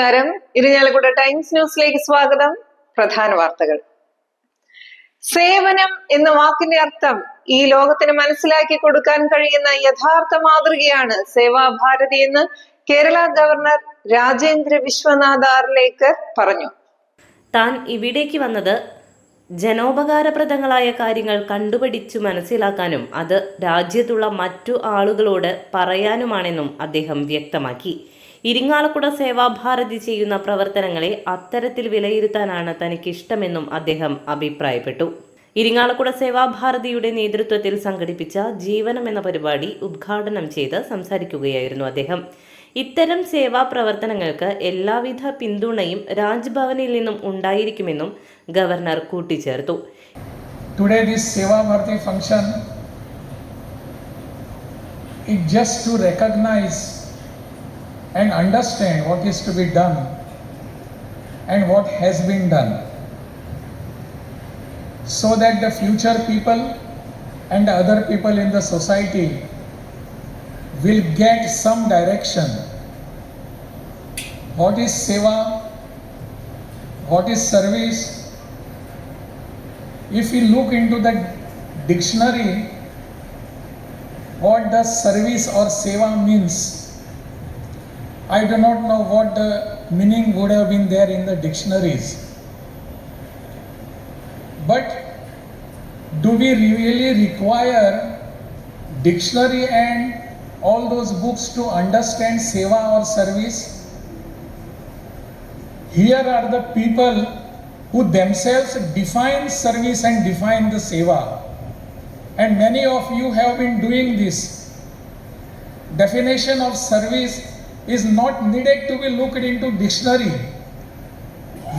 നമസ്കാരം. ഇരിഞ്ഞാലക്കുട ടൈംസ് ന്യൂസിലേക്ക് സ്വാഗതം. പ്രധാന വാർത്തകൾ. സേവനം എന്ന വാക്കിന്റെ അർത്ഥം ഈ ലോകത്തിന് മനസ്സിലാക്കി കൊടുക്കാൻ കഴിയുന്ന യഥാർത്ഥ മാതൃകയാണ് സേവാഭാരതി എന്ന് കേരള ഗവർണർ രാജേന്ദ്ര വിശ്വനാഥ് ആർലേക്കർ പറഞ്ഞു. താൻ ഇവിടേക്ക് വന്നത് ജനോപകാരപ്രദങ്ങളായ കാര്യങ്ങൾ കണ്ടുപിടിച്ചു മനസ്സിലാക്കാനും അത് രാജ്യത്തുള്ള മറ്റു ആളുകളോട് പറയാനുമാണെന്നും അദ്ദേഹം വ്യക്തമാക്കി. ഇരിങ്ങാലക്കുട സേവാഭാരതി ചെയ്യുന്ന പ്രവർത്തനങ്ങളെ അത്തരത്തിൽ വിലയിരുത്താനാണ് തനിക്കിഷ്ടമെന്നും അദ്ദേഹം അഭിപ്രായപ്പെട്ടു. ഇരിങ്ങാലക്കുട സേവാഭാരതിയുടെ നേതൃത്വത്തിൽ സംഘടിപ്പിച്ച ജീവനം എന്ന പരിപാടി ഉദ്ഘാടനം ചെയ്ത് സംസാരിക്കുകയായിരുന്നു അദ്ദേഹം. ഇത്തരം സേവാ പ്രവർത്തനങ്ങൾക്ക് എല്ലാവിധ പിന്തുണയും രാജ്ഭവനിൽ നിന്നും ഉണ്ടായിരിക്കുമെന്നും ഗവർണർ കൂട്ടിച്ചേർത്തു. Today Bharati it just to recognize and understand what is to be done and what has been done so that the future people and other people in the society will get some direction. What is Seva? What is service? If we look into the dictionary, what does service or seva means? I do not know what the meaning would have been there in the dictionaries. But do we really require dictionary and all those books to understand seva or service? Here are the people who themselves define service and define the seva. And many of you have been doing this. Definition of service is not needed to be looked into dictionary.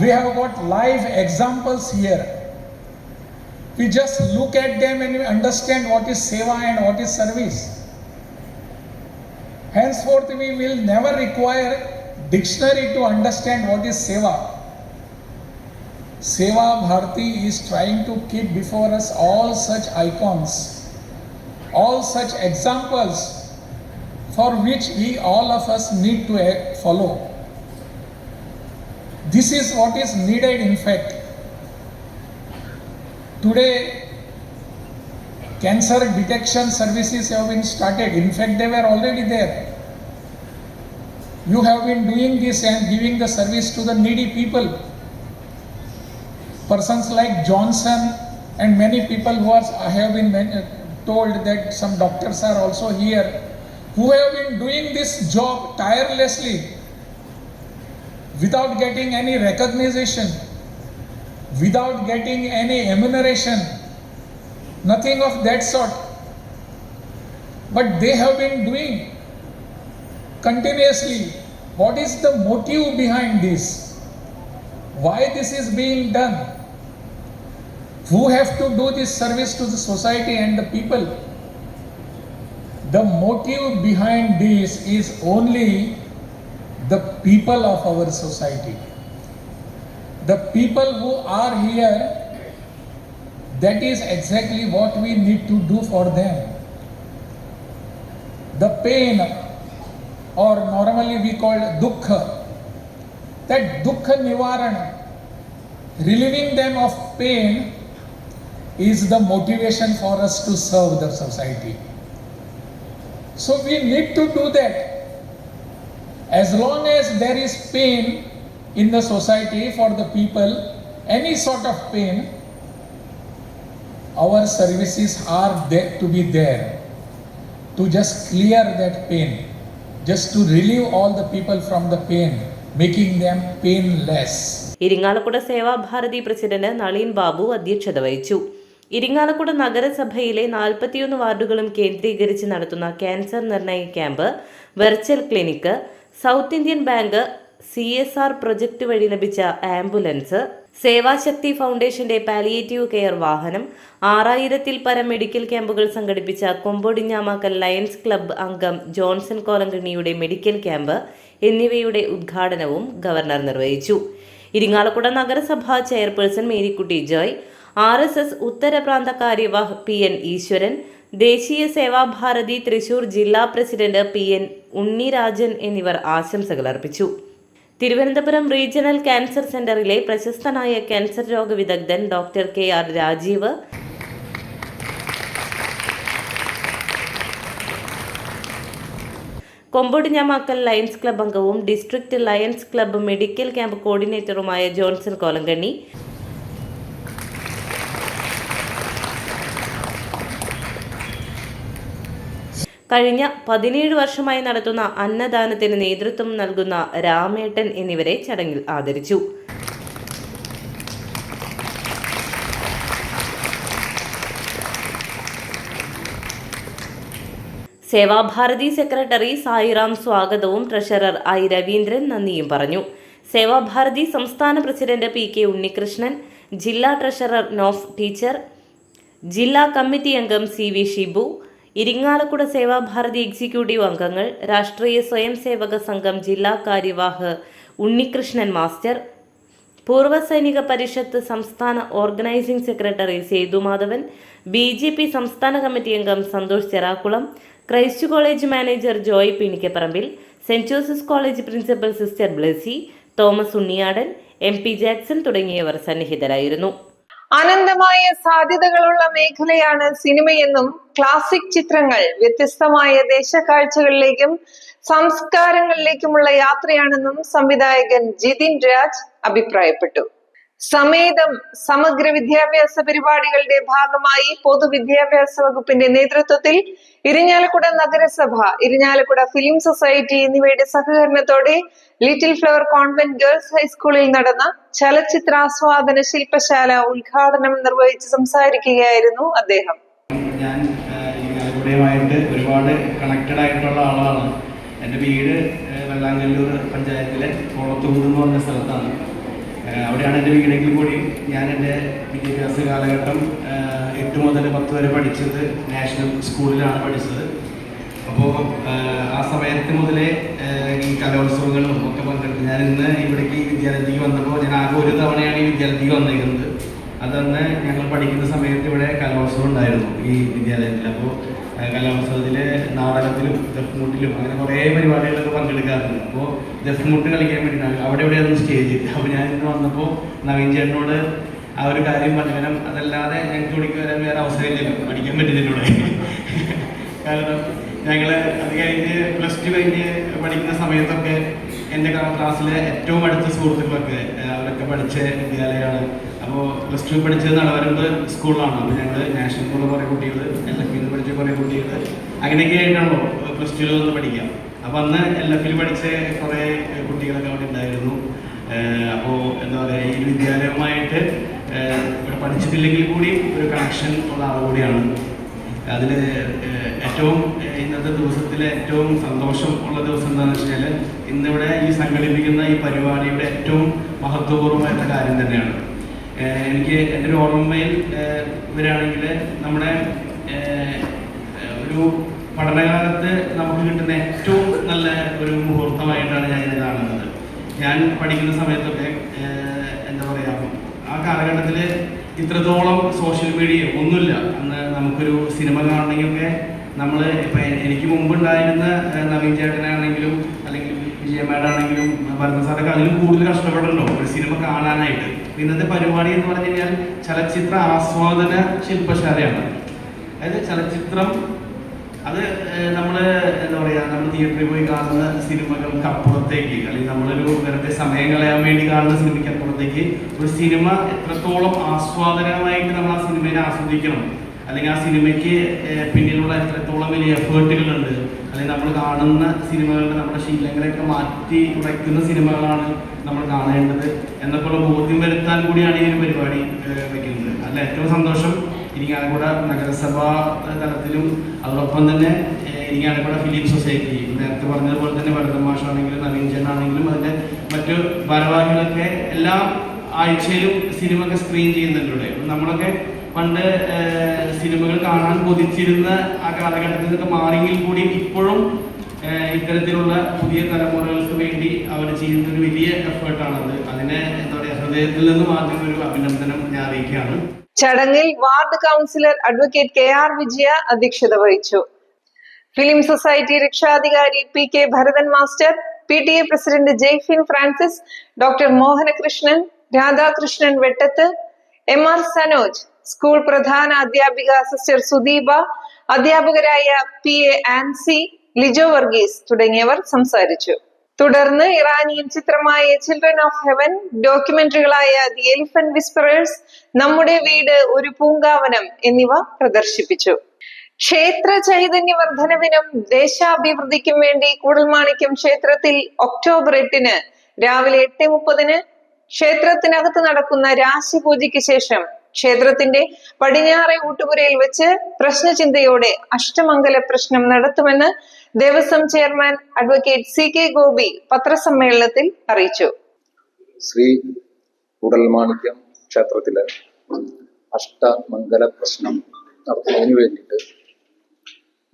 We have got live examples here. We just look at them and we understand what is seva and what is service. Henceforth, we will never require dictionary to understand what is seva. Seva Bharati is trying to keep before us all such icons, all such examples for which we all of us need to eh, follow. This is what is needed, in fact. Today, cancer detection services have been started. In fact, they were already there. You have been doing this and giving the service to the needy people persons like Johnson and many people who are, I have been told that some doctors are also here who have been doing this job tirelessly without getting any recognition, without getting any remuneration, nothing of that sort. But they have been doing continuously. What is the motive behind this? Why this is being done? who have to do this service to the society and the people. The motive behind this is only the people of our society. The people who are here, that is exactly what we need to do for them. The pain, or normally we call it dukkha, that dukkha nivarana, relieving them of pain is the motivation for us to serve the society. So we need to do that. As long as there is pain in the society for the people, any sort of pain, our services are there to be there to just clear that pain, just to relieve all the people from the pain, making them painless. Irinjalakuda Sevabharati president Nalin Babu അധ്യക്ഷത വഹിച്ചു ഇരിങ്ങാലക്കുട നഗരസഭയിലെ നാൽപ്പത്തിയൊന്ന് വാർഡുകളും കേന്ദ്രീകരിച്ച് നടത്തുന്ന cancer നിർണയ camp virtual clinic South Indian Bank C S R project വഴി ലഭിച്ച ആംബുലൻസ് സേവാശക്തി ഫൗണ്ടേഷന്റെ പാലിയേറ്റീവ് കെയർ വാഹനം ആറായിരത്തിൽ പരം മെഡിക്കൽ ക്യാമ്പുകൾ സംഘടിപ്പിച്ച കൊമ്പൊടിഞ്ഞാമാക്കൽ ലയൺസ് ക്ലബ്ബ് അംഗം ജോൺസൺ കോലങ്കണ്ണിയുടെ മെഡിക്കൽ ക്യാമ്പ് എന്നിവയുടെ ഉദ്ഘാടനവും ഗവർണർ നിർവഹിച്ചു. ഇരിങ്ങാലക്കുട നഗരസഭാ chairperson Marykutty Joy R S S ഉത്തരപ്രാന്ത കാര്യവാഹ് പി എൻ ഈശ്വരൻ ദേശീയ സേവാഭാരതി തൃശൂർ ജില്ലാ പ്രസിഡന്റ് പി എൻ ഉണ്ണിരാജൻ എന്നിവർ ആശംസകൾ അർപ്പിച്ചു. തിരുവനന്തപുരം റീജിയണൽ ക്യാൻസർ സെന്ററിലെ പ്രശസ്തനായ ക്യാൻസർ രോഗ വിദഗ്ധൻ doctor K. R. Rajeev. Kombodinjamakkal lions club അംഗവും district lions club medical camp കോർഡിനേറ്ററുമായ Johnson Kolankanni. കഴിഞ്ഞ പതിനേഴ് വർഷമായി നടത്തുന്ന അന്നദാനത്തിന് നേതൃത്വം നൽകുന്ന രാമേട്ടൻ എന്നിവരെ ചടങ്ങിൽ ആദരിച്ചു. സേവാഭാരതി സെക്രട്ടറി സായിറാം സ്വാഗതവും ട്രഷറർ ഐ രവീന്ദ്രൻ നന്ദിയും പറഞ്ഞു. സേവാഭാരതി സംസ്ഥാന പ്രസിഡന്റ് പി കെ ഉണ്ണികൃഷ്ണൻ ജില്ലാ ട്രഷറർ നോഫ് ടീച്ചർ ജില്ലാ കമ്മിറ്റി അംഗം C V Shibu Irinjalakuda Sevabharati executive അംഗങ്ങൾ രാഷ്ട്രീയ സ്വയം സേവക സംഘം ജില്ലാ കാര്യവാഹ് ഉണ്ണികൃഷ്ണൻ മാസ്റ്റർ പൂർവ സൈനിക പരിഷത്ത് സംസ്ഥാന organising secretary Sethumadhavan B J P സംസ്ഥാന കമ്മിറ്റി അംഗം Santhosh Cherakulam Christ college manager Joy Pinikkaparambil Saint Joseph's college principal sister Blessy Thomas Unniyadan M P Jackson തുടങ്ങിയവർ സന്നിഹിതരായിരുന്നു. അനന്തമായ സാധ്യതകളുള്ള മേഖലയാണ് സിനിമയെന്നും ക്ലാസിക് ചിത്രങ്ങൾ വ്യത്യസ്തമായ ദേശകാഴ്ചകളിലേക്കും സംസ്കാരങ്ങളിലേക്കുമുള്ള യാത്രയാണെന്നും സംവിധായകൻ ജിതിൻ രാജ് അഭിപ്രായപ്പെട്ടു. സമേതം സമഗ്ര വിദ്യാഭ്യാസ പരിപാടികളുടെ ഭാഗമായി പൊതുവിദ്യാഭ്യാസ വകുപ്പിന്റെ നേതൃത്വത്തിൽ ഇരിഞ്ഞാലക്കുട നഗരസഭ ഇരിഞ്ഞാലക്കുട ഫിലിം സൊസൈറ്റി എന്നിവയുടെ സഹകരണത്തോടെ ലിറ്റിൽ ഫ്ലവർ കോൺവെന്റ് ഗേൾസ് ഹൈസ്കൂളിൽ നടന്ന ചലച്ചിത്രാസ്വാദന ശില്പശാല ഉദ്ഘാടനം നിർവഹിച്ച് സംസാരിക്കുകയായിരുന്നു അദ്ദേഹം. ഞാൻ ഒരുപാട് കണക്റ്റഡ് ആയിട്ടുള്ള ആളാണ്. എന്റെ വീട് വെള്ളാങ്കല്ലൂർ പഞ്ചായത്തിലെ കോളത്തൂർ എന്ന് പറഞ്ഞ സ്ഥലത്താണ്. അവിടെയാണ് എന്റെ വീടെങ്കിൽ കൂടി ഞാൻ എന്റെ വിദ്യാഭ്യാസ കാലഘട്ടം എട്ട് മുതൽ പത്ത് വരെ പഠിച്ചത് നാഷണൽ സ്കൂളിലാണ് പഠിച്ചത്. അപ്പോൾ ആ സമയത്ത് മുതലേ ഏഹ്, ഈ കലോത്സവങ്ങളും ഒക്കെ പങ്കെടുത്ത്. ഞാൻ ഇന്ന് ഇവിടേക്ക് വിദ്യാലയത്തിലേക്ക് വന്നപ്പോൾ ഞാൻ ആകെ ഒരു തവണയാണ് ഈ വിദ്യാലയത്തിലേക്ക് വന്നേക്കുന്നത് അതന്ന് ഞങ്ങൾ പഠിക്കുന്ന സമയത്ത് ഇവിടെ കലോത്സവം ഉണ്ടായിരുന്നു ഈ വിദ്യാലയത്തിൽ. അപ്പോൾ കലോത്സവത്തിൽ നാടകത്തിലും ദഫ്മുട്ടിലും അങ്ങനെ കുറേ പരിപാടികളൊക്കെ പങ്കെടുക്കാറുണ്ട്. അപ്പോൾ ദഫ്മുട്ട് കളിക്കാൻ വേണ്ടിയിട്ടാണ് അവിടെ എവിടെയായിരുന്നു സ്റ്റേജ്. അപ്പോൾ ഞാൻ ഇന്ന് വന്നപ്പോൾ നവീൻ ചേട്ടനോട് ആ ഒരു കാര്യം പറഞ്ഞു. കാരണം അതല്ലാതെ ഞങ്ങൾക്ക് ഇവിടേക്ക് വരാൻ വേറെ അവസരമില്ലല്ലോ. പഠിക്കാൻ പറ്റുന്നില്ല കാരണം ഞങ്ങൾ അത് കഴിഞ്ഞ് പ്ലസ് ടു കഴിഞ്ഞ് പഠിക്കുന്ന സമയത്തൊക്കെ എന്റെ ക്ലാസ്സിലെ ഏറ്റവും അടുത്ത സുഹൃത്തുക്കളൊക്കെ അവരൊക്കെ പഠിച്ച വിദ്യാലയമാണ്. അപ്പോൾ പ്ലസ് ടു പഠിച്ചത് നടവരമ്പ് സ്കൂളിലാണ് അപ്പോൾ ഞങ്ങൾ നാഷണൽ സ്കൂളിൽ കുറേ കുട്ടികൾ എൽ എഫ് നിന്ന് പഠിച്ച കുറേ കുട്ടികൾ അങ്ങനെയൊക്കെ ആയിട്ടാണല്ലോ പ്ലസ് ടുവിൽ വന്ന് പഠിക്കാം. അപ്പോൾ അന്ന് എൽ എഫിൽ പഠിച്ച കുറേ കുട്ടികളൊക്കെ അവിടെ ഉണ്ടായിരുന്നു. അപ്പോൾ എന്താ പറയുക ഈ വിദ്യാലയവുമായിട്ട് ഇവിടെ പഠിച്ചിട്ടില്ലെങ്കിൽ കൂടി ഒരു കണക്ഷൻ ഉള്ള ആൾ കൂടിയാണ്. അതിൽ ഏറ്റവും ഇന്നത്തെ ദിവസത്തിലെ ഏറ്റവും സന്തോഷം ഉള്ള ദിവസം എന്താണെന്ന് വെച്ചാൽ ഇന്നിവിടെ ഈ സംഘടിപ്പിക്കുന്ന ഈ പരിപാടിയുടെ ഏറ്റവും മഹത്വപൂർവമായിട്ടുള്ള കാര്യം തന്നെയാണ്. എനിക്ക് എന്റെ ഒരു ഓർമ്മയിൽ ഇവരാണെങ്കിൽ നമ്മുടെ ഒരു പഠനകാലത്ത് നമുക്ക് കിട്ടുന്ന ഏറ്റവും നല്ല ഒരു മുഹൂർത്തമായിട്ടാണ് ഞാൻ ഇത് കാണുന്നത്. ഞാൻ പഠിക്കുന്ന സമയത്തൊക്കെ എന്താ പറയുക ആ കാലഘട്ടത്തിൽ ഇത്രത്തോളം സോഷ്യൽ മീഡിയ ഒന്നുമില്ല. അന്ന് നമുക്കൊരു സിനിമ കാണണമെങ്കിലൊക്കെ നമ്മൾ ഇപ്പം എനിക്ക് മുമ്പുണ്ടായിരുന്ന നവീൻ ചേട്ടനാണെങ്കിലും അല്ലെങ്കിൽ വിജയമ്മേടാണെങ്കിലും ഭരണ സാറൊക്കെ അതിലും കൂടുതൽ കഷ്ടപ്പെടണ്ടോ ഒരു സിനിമ കാണാനായിട്ട്. ഇന്നത്തെ പരിപാടി എന്ന് പറഞ്ഞു കഴിഞ്ഞാൽ ചലച്ചിത്ര ആസ്വാദന ശില്പശാലയാണ്. അതായത് ചലച്ചിത്രം അത് നമ്മൾ എന്താ പറയുക നമ്മൾ തിയേറ്ററിൽ പോയി കാണുന്ന സിനിമകൾക്ക് അപ്പുറത്തേക്ക് അല്ലെങ്കിൽ നമ്മളൊരു വെറുതെ സമയം കളയാൻ വേണ്ടി കാണുന്ന സിനിമയ്ക്ക് അപ്പുറത്തേക്ക് ഒരു സിനിമ എത്രത്തോളം ആസ്വാദനമായിട്ട് നമ്മൾ ആ സിനിമയെ ആസ്വദിക്കണം അല്ലെങ്കിൽ ആ സിനിമയ്ക്ക് പിന്നിലുള്ള എത്രത്തോളം വലിയ എഫേർട്ടുകളുണ്ട് അല്ലെങ്കിൽ നമ്മൾ കാണുന്ന സിനിമകളുടെ നമ്മുടെ ശീലങ്ങളെയൊക്കെ മാറ്റി ഉടയ്ക്കുന്ന സിനിമകളാണ് നമ്മൾ കാണേണ്ടത് എന്നൊക്കെയുള്ള ബോധ്യം വരുത്താൻ കൂടിയാണ് ഈ ഒരു പരിപാടി വയ്ക്കുന്നത് അല്ല ഏറ്റവും സന്തോഷം ഇരിങ്ങാലക്കുട നഗരസഭാ തലത്തിലും അതോടൊപ്പം തന്നെ ഇരിങ്ങാലക്കുട ഫിലിം സൊസൈറ്റി. നേരത്തെ പറഞ്ഞതുപോലെ തന്നെ ഭരതമാഷാണെങ്കിലും നവീൻ ചേട്ടനാണെങ്കിലും അതിന്റെ മറ്റു ഭാരവാഹികളൊക്കെ എല്ലാ ആഴ്ചയിലും സിനിമ ഒക്കെ സ്ക്രീൻ ചെയ്യുന്നുണ്ട് നമ്മളൊക്കെ പണ്ട് സിനിമകൾ കാണാൻ കൊതിച്ചിരുന്ന ആ കാലഘട്ടത്തിൽ നിന്നൊക്കെ മാറിയെങ്കിൽ കൂടി ഇപ്പോഴും ഇത്തരത്തിലുള്ള പുതിയ തലമുറകൾക്ക് വേണ്ടി അവർ ചെയ്യുന്ന ഒരു വലിയ എഫേർട്ടാണത് അതിനെ എന്താ പറയുക ഹൃദയത്തിൽ നിന്ന് മാറ്റുന്ന ഒരു അഭിനന്ദനം ഞാൻ അറിയിക്കുകയാണ്. ചടങ്ങിൽ ward councillor advocate K R Vijaya അധ്യക്ഷത വഹിച്ചു. ഫിലിം സൊസൈറ്റി രക്ഷാധികാരി P K Bharathan master P T A president Jaifin Francis doctor Mohanakrishnan Radhakrishnan Vettath M R Sanoj school പ്രധാന അധ്യാപിക സിസ്റ്റർ സുദീപ അധ്യാപകരായ പി എ ആൻസി ലിജോ വർഗീസ് തുടങ്ങിയവർ സംസാരിച്ചു. തുടർന്ന് ഇറാനിയൻ ചിത്രമായ ചിൽഡ്രൻ ഓഫ് ഹെവൻ ഡോക്യുമെന്ററികളായ ദി എലിഫന്റ് വിസ്പറേഴ്സ് നമ്മുടെ വീട് ഒരു പൂങ്കാവനം എന്നിവ പ്രദർശിപ്പിച്ചു. ക്ഷേത്ര ചൈതന്യ വർധനവിനും ദേശാഭിവൃദ്ധിക്കും വേണ്ടി കൂടൽമാണിക്യം ക്ഷേത്രത്തിൽ ഒക്ടോബർ എട്ടിന് രാവിലെ എട്ട് മുപ്പതിന് ക്ഷേത്രത്തിനകത്ത് നടക്കുന്ന രാശി പൂജയ്ക്ക് ശേഷം ക്ഷേത്രത്തിന്റെ പടിഞ്ഞാറെ ഊട്ടുപുരയിൽ വെച്ച് പ്രശ്നചിന്തയോടെ അഷ്ടമംഗല പ്രശ്നം നടത്തുമെന്ന് Devaswom chairman advocate C K Gopi പത്രസമ്മേളനത്തിൽ അറിയിച്ചു. ശ്രീ കൂടൽമാണിക്യം ക്ഷേത്രത്തിലെ അഷ്ടമംഗല പ്രശ്നം നടത്തുന്നതിന് വേണ്ടിയിട്ട്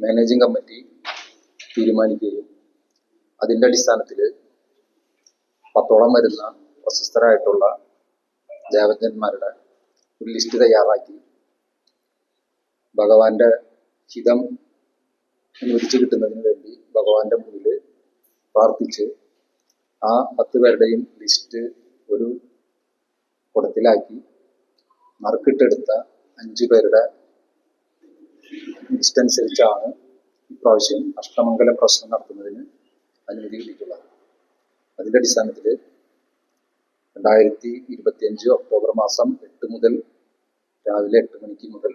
മാനേജിംഗ് കമ്മിറ്റി തീരുമാനിക്കുകയും അതിന്റെ അടിസ്ഥാനത്തിൽ പത്തോളം വരുന്ന പ്രശസ്തരായിട്ടുള്ള ദേവജ്ഞന്മാരുടെ ഒരു ലിസ്റ്റ് തയ്യാറാക്കി. ഭഗവാന്റെ ഹിതം അനുവദിച്ച് കിട്ടുന്നതിന് വേണ്ടി ഭഗവാന്റെ മുന്നിൽ പ്രാർത്ഥിച്ച് ആ പത്ത് പേരുടെയും ലിസ്റ്റ് ഒരു കുടത്തിലാക്കി. നറുക്കിട്ടെടുത്ത അഞ്ചു പേരുടെ ലിസ്റ്റ് അനുസരിച്ചാണ് ഇപ്രാവശ്യം അഷ്ടമംഗല പ്രശ്നം നടത്തുന്നതിന് അനുമതി കിട്ടിയിട്ടുള്ളത്. അതിന്റെ അടിസ്ഥാനത്തിൽ രണ്ടായിരത്തി ഇരുപത്തിയഞ്ച് ഒക്ടോബർ മാസം എട്ട് മുതൽ രാവിലെ എട്ട് മണിക്ക് മുതൽ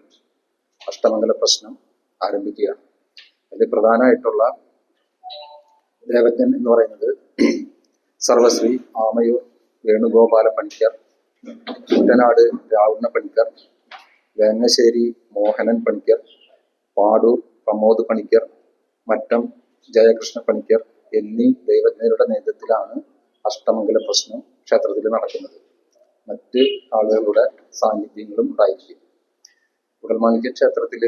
അഷ്ടമംഗല പ്രശ്നം ആരംഭിക്കുകയാണ്. അതിൽ പ്രധാനമായിട്ടുള്ള ദേവജ്ഞൻ എന്ന് പറയുന്നത് സർവശ്രീ ആമയൂർ വേണുഗോപാല പണിക്കർ കുട്ടനാട് രാവണ പണിക്കർ വേങ്ങശ്ശേരി മോഹനൻ പണിക്കർ പാടൂർ പ്രമോദ് പണിക്കർ മറ്റം ജയകൃഷ്ണ പണിക്കർ എന്നീ ദൈവജ്ഞരുടെ നേതൃത്വത്തിലാണ് അഷ്ടമംഗല പ്രശ്നം ക്ഷേത്രത്തിൽ നടക്കുന്നത്. മറ്റ് ആളുകളുടെ സാന്നിധ്യങ്ങളും ഉണ്ടായിരിക്കും. കുടൽമാണിക്യ ക്ഷേത്രത്തിൽ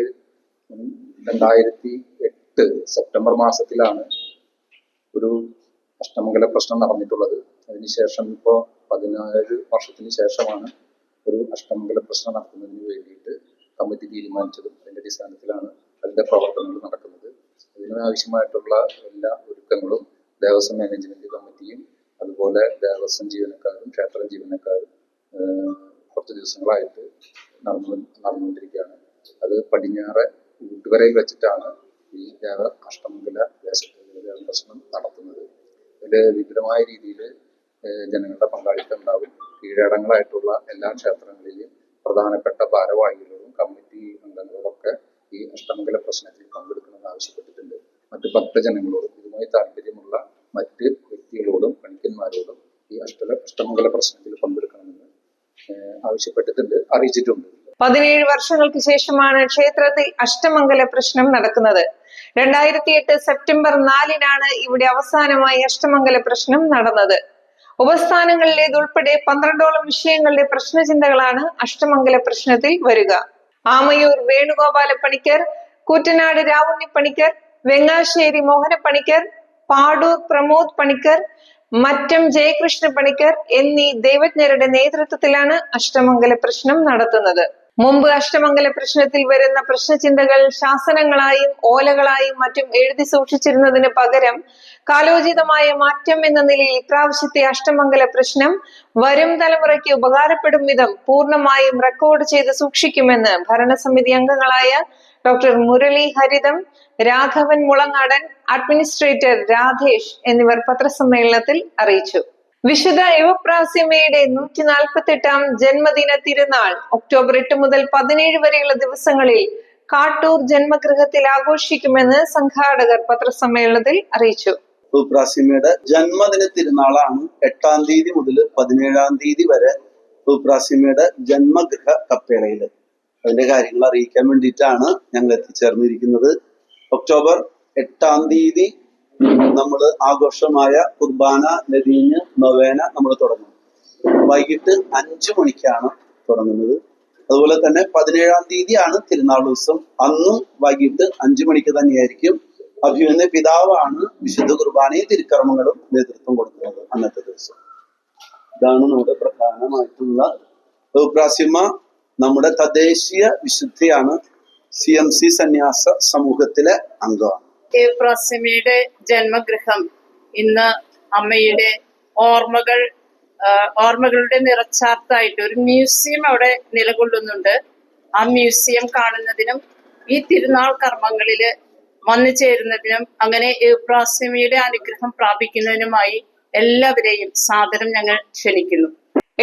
രണ്ടായിരത്തി എട്ട് സെപ്റ്റംബർ മാസത്തിലാണ് ഒരു അഷ്ടമംഗല പ്രശ്നം നടന്നിട്ടുള്ളത്. അതിനുശേഷം ഇപ്പോൾ പതിനാല് വർഷത്തിന് ശേഷമാണ് ഒരു അഷ്ടമംഗല പ്രശ്നം നടത്തുന്നതിന് വേണ്ടിയിട്ട് കമ്മിറ്റി തീരുമാനിച്ചതും അതിന്റെ അടിസ്ഥാനത്തിലാണ് അതിന്റെ പ്രവർത്തനങ്ങൾ നടക്കുന്നത്. ഇതിനാവശ്യമായിട്ടുള്ള എല്ലാ ഒരുക്കങ്ങളും ദേവസ്വം മാനേജ്മെന്റ് കമ്മിറ്റിയും അതുപോലെ ദേവസ്വം ജീവനക്കാരും ക്ഷേത്ര ജീവനക്കാരും കുറച്ച് ദിവസങ്ങളായിട്ട് നടന്നു നടന്നുകൊണ്ടിരിക്കുകയാണ്. അത് പടിഞ്ഞാറ് ഊട്ടുകരയിൽ വെച്ചിട്ടാണ് ഈ ദേവ അഷ്ടമംഗല ദേവദർശനം നടത്തുന്നത്. ഇതിൽ വിപുലമായ രീതിയിൽ ജനങ്ങളുടെ പങ്കാളിത്തം ഉണ്ടാവും. കീഴടങ്ങളായിട്ടുള്ള എല്ലാ ക്ഷേത്രങ്ങളിലെയും പ്രധാനപ്പെട്ട ഭാരവാഹികളോടും കമ്മിറ്റി അംഗങ്ങളോടൊക്കെ ഈ അഷ്ടമംഗല പ്രശ്നത്തിൽ പങ്കെടുക്കണമെന്ന് ആവശ്യപ്പെട്ടിട്ടുണ്ട്. മറ്റ് ഭക്തജനങ്ങളോടും ഇതുമായി താല്പര്യമുള്ള മറ്റ് പണിക്കന്മാരോടും ഈ അഷ്ടല അഷ്ടമംഗല പ്രശ്നത്തിൽ പങ്കെടുക്കണമെന്ന് ആവശ്യപ്പെട്ടിട്ടുണ്ട് അറിയിച്ചിട്ടുണ്ട്. പതിനേഴ് വർഷങ്ങൾക്ക് ശേഷമാണ് ക്ഷേത്രത്തിൽ അഷ്ടമംഗല പ്രശ്നം നടക്കുന്നത്. രണ്ടായിരത്തി എട്ട് സെപ്റ്റംബർ നാലിനാണ് ഇവിടെ അവസാനമായി അഷ്ടമംഗല പ്രശ്നം നടന്നത്. ഉപസ്ഥാനങ്ങളിലേതുൾപ്പെടെ പന്ത്രണ്ടോളം വിഷയങ്ങളുടെ പ്രശ്നചിന്തകളാണ് അഷ്ടമംഗല പ്രശ്നത്തിൽ വരിക. ആമയൂർ വേണുഗോപാല പണിക്കർ കൂറ്റനാട് രാവുണ്ണി പണിക്കർ വെങ്ങാശ്ശേരി മോഹന പണിക്കർ പാടൂർ പ്രമോദ് പണിക്കർ മറ്റം ജയകൃഷ്ണ പണിക്കർ എന്നീ ദൈവജ്ഞരുടെ നേതൃത്വത്തിലാണ് അഷ്ടമംഗല പ്രശ്നം നടത്തുന്നത്. മുമ്പ് അഷ്ടമംഗല പ്രശ്നത്തിൽ വരുന്ന പ്രശ്നചിന്തകൾ ശാസനങ്ങളായും ഓലകളായും മറ്റും എഴുതി സൂക്ഷിച്ചിരുന്നതിന് പകരം കാലോചിതമായ മാറ്റം എന്ന നിലയിൽ ഇപ്രാവശ്യത്തെ അഷ്ടമംഗല പ്രശ്നം വരും തലമുറയ്ക്ക് ഉപകാരപ്പെടും വിധം പൂർണമായും റെക്കോർഡ് ചെയ്ത് സൂക്ഷിക്കുമെന്ന് ഭരണസമിതി അംഗങ്ങളായ ഡോക്ടർ മുരളി ഹരിതം രാഘവൻ മുളങ്ങാടൻ അഡ്മിനിസ്ട്രേറ്റർ രാധേഷ് എന്നിവർ പത്രസമ്മേളനത്തിൽ അറിയിച്ചു. വിശുദ്ധ യുവപ്രാസ്യമയുടെ നൂറ്റി നാൽപ്പത്തി എട്ടാം ജന്മദിന തിരുനാൾ ഒക്ടോബർ എട്ട് മുതൽ പതിനേഴ് വരെയുള്ള ദിവസങ്ങളിൽ കാട്ടൂർ ജന്മഗൃഹത്തിൽ ആഘോഷിക്കുമെന്ന് സംഘാടകർ പത്രസമ്മേളനത്തിൽ അറിയിച്ചു. ഭൂപ്രാസിമയുടെ ജന്മദിന തിരുനാളാണ് എട്ടാം തീയതി മുതൽ പതിനേഴാം തീയതി വരെ ഭൂപ്രാസിമയുടെ ജന്മഗൃഹ കപ്പേളയിൽ അതിന്റെ കാര്യങ്ങൾ അറിയിക്കാൻ വേണ്ടിയിട്ടാണ് ഞങ്ങൾ എത്തിച്ചേർന്നിരിക്കുന്നത്. ഒക്ടോബർ എട്ടാം തീയതി നമ്മൾ ആഘോഷമായ കുർബാന ലതീഞ്ഞ് നൊവേന നമ്മൾ തുടങ്ങും. വൈകിട്ട് അഞ്ചു മണിക്കാണ് തുടങ്ങുന്നത്. അതുപോലെ തന്നെ പതിനേഴാം തീയതിയാണ് തിരുനാൾ ദിവസം. അന്നും വൈകിട്ട് അഞ്ചു മണിക്ക് തന്നെയായിരിക്കും. അഭിമന്യ പിതാവാണ് വിശുദ്ധ കുർബാനയും തിരുക്കർമ്മങ്ങളും നേതൃത്വം കൊടുക്കുന്നത് അന്നത്തെ ദിവസം. ഇതാണ് നമ്മുടെ പ്രധാനമായിട്ടുള്ള ബഹുപ്രാസ്യമ നമ്മുടെ തദ്ദേശീയ വിശുദ്ധിയാണ് സി എം സി സന്യാസ സമൂഹത്തിലെ അംഗമാണ്. പ്രാസമിയുടെ ജന്മഗൃഹം ഇന്ന് അമ്മയുടെ ഓർമ്മകൾ ഓർമ്മകളുടെ നിറച്ചാർത്തായിട്ട് ഒരു മ്യൂസിയം അവിടെ നിലകൊള്ളുന്നുണ്ട്. ആ മ്യൂസിയം കാണുന്നതിനും ഈ തിരുനാൾ കർമ്മങ്ങളിൽ വന്നു ചേരുന്നതിനും അങ്ങനെ ഏപ്രാസ്യമിയുടെ അനുഗ്രഹം പ്രാപിക്കുന്നതിനുമായി എല്ലാവരെയും സാദരം ഞങ്ങൾ ക്ഷണിക്കുന്നു.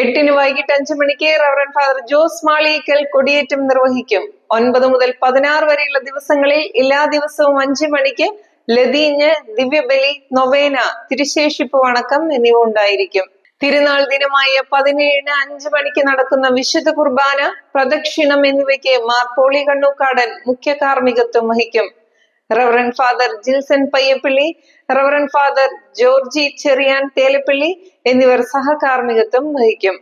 എട്ടിന് വൈകിട്ട് അഞ്ചു മണിക്ക് റവറൻ ഫാദർ ജോസ് മാളിയേക്കൽ കൊടിയേറ്റം നിർവഹിക്കും. ഒൻപത് മുതൽ പതിനാറ് വരെയുള്ള ദിവസങ്ങളിൽ എല്ലാ ദിവസവും അഞ്ചു മണിക്ക് ലതീഞ്ഞ് ദിവ്യബലി നൊവേന തിരുശേഷിപ്പ് വണക്കം എന്നിവ ഉണ്ടായിരിക്കും. തിരുനാൾ ദിനമായ പതിനേഴിന് അഞ്ചു മണിക്ക് നടക്കുന്ന വിശുദ്ധ കുർബാന പ്രദക്ഷിണം എന്നിവയ്ക്ക് മാർ പോളി കണ്ണൂക്കാടൻ മുഖ്യ കാർമ്മികത്വം വഹിക്കും. Reverend father Jilson Payyappilly reverend father Georgy Cherian Thelappilly എന്നിവർ സഹകാർമ്മികത്വം വഹിക്കും.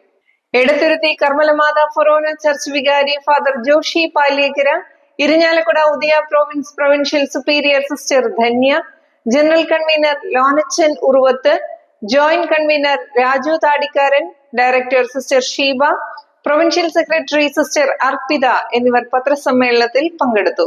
എടത്തുരുത്തി കർമ്മലമാത ഫൊറോന ചർച്ച് വികാരി father Joshy Paliyekkara Irinjalakuda Udaya province provincial superior sister Dhanya general convener Lonachan Uruvath joint convener Raju Thadikkaran director sister Sheeba provincial secretary sister Arpitha എന്നിവർ പത്രസമ്മേളനത്തിൽ പങ്കെടുത്തു.